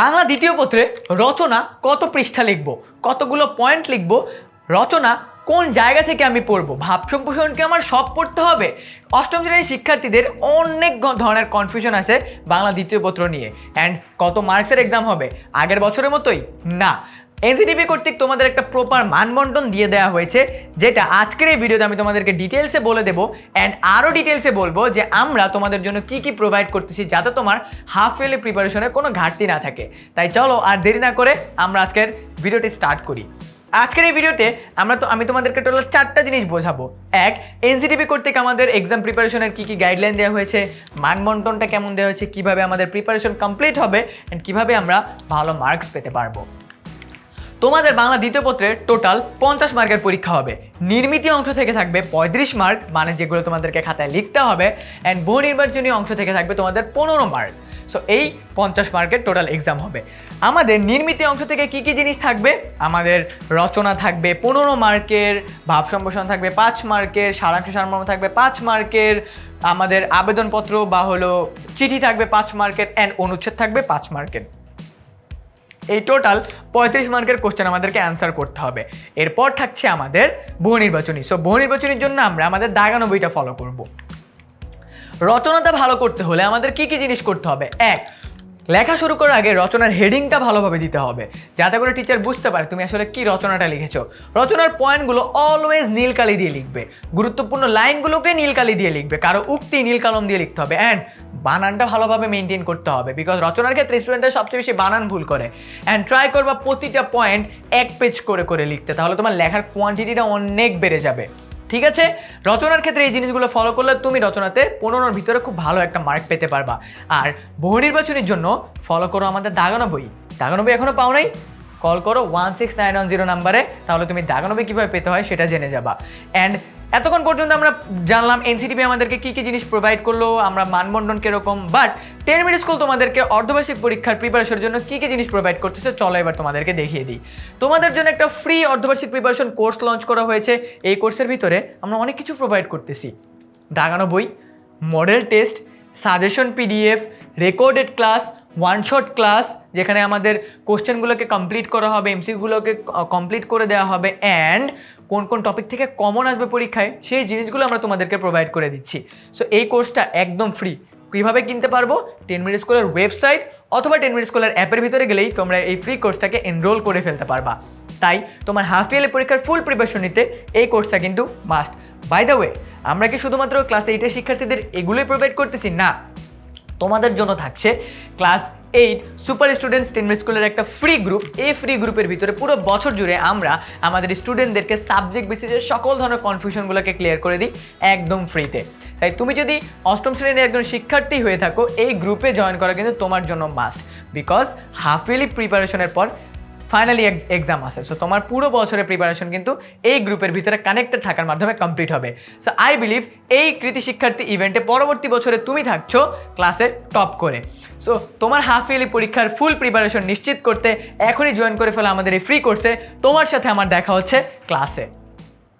বাংলা দ্বিতীয় পত্রে রচনা কত পৃষ্ঠা লিখব? কতগুলো পয়েন্ট লিখব? রচনা কোন জায়গা থেকে আমি পড়ব? ভাব সম্প্রসারণকে আমার সব পড়তে হবে? অষ্টম শ্রেণির শিক্ষার্থীদের অনেক ধরনের কনফিউশন আছে বাংলা দ্বিতীয় পত্র নিয়ে। অ্যান্ড কত মার্কসের এক্সাম হবে? আগের বছরের মতোই? না। এনসিটিভি কর্তৃক তোমাদের একটা প্রপার মানবন্টন দিয়ে দেওয়া হয়েছে, যেটা আজকের এই ভিডিওতে আমি তোমাদেরকে ডিটেলসে বলে দেবো অ্যান্ড আরও ডিটেলসে বলব যে আমরা তোমাদের জন্য কি কি প্রোভাইড করতেছি যাতে তোমার হাফ ইয়ারলি প্রিপারেশনে কোনো ঘাটতি না থাকে। তাই চলো আর দেরি না করে আমরা আজকের ভিডিওটি স্টার্ট করি। আজকের এই ভিডিওতে আমরা তো, আমি তোমাদেরকে টোটাল চারটা জিনিস বোঝাবো। এক, এনসিটিভি কর্তৃক আমাদের এক্সাম প্রিপারেশনের কী কী গাইডলাইন দেওয়া হয়েছে মানবন্টনটা কেমন দেওয়া হয়েছে, কীভাবে আমাদের প্রিপারেশন কমপ্লিট হবে অ্যান্ড কীভাবে আমরা ভালো মার্কস পেতে পারব। তোমাদের বাংলা দ্বিতীয় পত্রের টোটাল পঞ্চাশ মার্কের পরীক্ষা হবে। নির্মিতি অংশ থেকে থাকবে পঁয়ত্রিশ মার্ক মানে যেগুলো তোমাদেরকে খাতায় লিখতে হবে অ্যান্ড বহু নির্বাচনী অংশ থেকে থাকবে তোমাদের পনেরো মার্ক। সো এই পঞ্চাশ মার্কের টোটাল এক্সাম হবে। আমাদের নির্মিতি অংশ থেকে কি কি জিনিস থাকবে? আমাদের রচনা থাকবে পনেরো মার্কের, ভাব সম্প্রসারণ থাকবে পাঁচ মার্কের, সারাংশ সারমর্ম থাকবে পাঁচ মার্কের, আমাদের আবেদনপত্র বা হলো চিঠি থাকবে পাঁচ মার্কের অ্যান্ড অনুচ্ছেদ থাকবে পাঁচ মার্কের। এই টোটাল পঁয়ত্রিশ মার্কের কোশ্চেন আমাদেরকে অ্যান্সার করতে হবে। এরপর থাকছে আমাদের বহু নির্বাচনী সো বহু নির্বাচনীর জন্য আমরা আমাদের দাগানো বইটা ফলো করব। রচনাটা ভালো করতে হলে আমাদের কি কি জিনিস করতে হবে? এক লেখা শুরু করার আগে রচনার হেডিংটা ভালোভাবে দিতে হবে। যাতে করে টিচার বুঝতে পারে তুমি আসলে কি রচনাটা লিখেছো। রচনার পয়েন্টগুলো অলওয়েজ নীলকালি দিয়ে লিখবে। গুরুত্বপূর্ণ লাইনগুলোকে নীলকালি দিয়ে লিখবে। কারও উক্তি নীল কলম দিয়ে লিখতে হবে। অ্যান্ড বানানটা ভালোভাবে মেনটেন করতে হবে। বিকজ রচনার ক্ষেত্রে স্টুডেন্টরা সবচেয়ে বেশি বানান ভুল করে। অ্যান্ড ট্রাই করবা প্রতিটা পয়েন্ট এক পেজ করে করে লিখতে। তাহলে তোমার লেখার কোয়ান্টিটিটা অনেক বেড়ে যাবে। ঠিক আছে? রচনার ক্ষেত্রে এই জিনিসগুলো ফলো করলে তুমি রচনাতে পনেরোর ভিতরে খুব ভালো একটা মার্ক পেতে পারবা। আর বহু নির্বাচনের জন্য ফলো করো আমাদের দাগানো বই। দাগানো বই এখনও পাও নাই? কল করো one six nine one zero নাম্বারে তাহলে তুমি দাগানো বই কীভাবে পেতে হয় সেটা জেনে যাবা। অ্যান্ড এতক্ষণ পর্যন্ত আমরা জানলাম এনসিটিভি আমাদেরকে কী কী জিনিস প্রোভাইড করল, আমরা মানবন্টন কীরকম বাট টেন মিনিট স্কুল তোমাদেরকে অর্ধবার্ষিক পরীক্ষার প্রিপারেশনের জন্য কী কী জিনিস প্রোভাইড করতেছে চলো এবার তোমাদেরকে দেখিয়ে দিই। তোমাদের জন্য একটা ফ্রি অর্ধবার্ষিক প্রিপারেশন কোর্স লঞ্চ করা হয়েছে। এই কোর্সের ভিতরে আমরা অনেক কিছু প্রোভাইড করতেছি। দাগানো বই model test suggestion PDF recorded class one shot class যেখানে আমাদের কোশ্চেনগুলোকে কমপ্লিট করা হবে এমসিগুলোকে কমপ্লিট করে দেওয়া হবে অ্যান্ড কোন কোন টপিক থেকে কমন আসবে পরীক্ষায়, সেই জিনিসগুলো আমরা তোমাদেরকে প্রোভাইড করে দিচ্ছি। সো এই কোর্সটা একদম ফ্রি কীভাবে কিনতে পারব? টেন মিনিট স্কুলের ওয়েবসাইট অথবা টেন মিনিট স্কুলের অ্যাপের ভিতরে গেলেই তোমরা এই ফ্রি কোর্সটাকে এনরোল করে ফেলতে পারবা। তাই তোমার হাফ ইয়ারলি পরীক্ষার ফুল প্রিপারেশন নিতে এই কোর্সটা কিন্তু মাস্ট বাই দ্য ওয়ে আমরা কি শুধুমাত্র ক্লাস এইটের শিক্ষার্থীদের এগুলোই প্রোভাইড করতেছি? না। তোমাদের জন্য থাকছে class eight super students ten স্কুলের একটা ফ্রি গ্রুপ এই ফ্রি গ্রুপের ভিতরে পুরো বছর জুড়ে আমরা আমাদের স্টুডেন্টদেরকে সাবজেক্ট বেসিসের সকল ধরনের কনফিউশনগুলোকে ক্লিয়ার করে দিই একদম ফ্রিতে তাই তুমি যদি অষ্টম শ্রেণির একজন শিক্ষার্থী হয়ে থাকো, এই গ্রুপে জয়েন করা কিন্তু তোমার জন্য মাস্ট বিকজ হাফ ইয়ারলি প্রিপারেশনের পর ফাইনালি এক্সাম আসে সো তোমার পুরো বছরের প্রিপারেশন কিন্তু এই গ্রুপের ভিতরে কানেক্টেড থাকার মাধ্যমে কমপ্লিট হবে। সো আই বিলিভ এই কৃতি শিক্ষার্থী ইভেন্টে পরবর্তী বছরে তুমি থাকছো ক্লাসে টপ করে। সো তোমার হাফ ইয়ারলি পরীক্ষার ফুল প্রিপারেশন নিশ্চিত করতে এখনই জয়েন করে ফেলো আমাদের এই ফ্রি কোর্সে তোমার সাথে আমার দেখা হচ্ছে ক্লাসে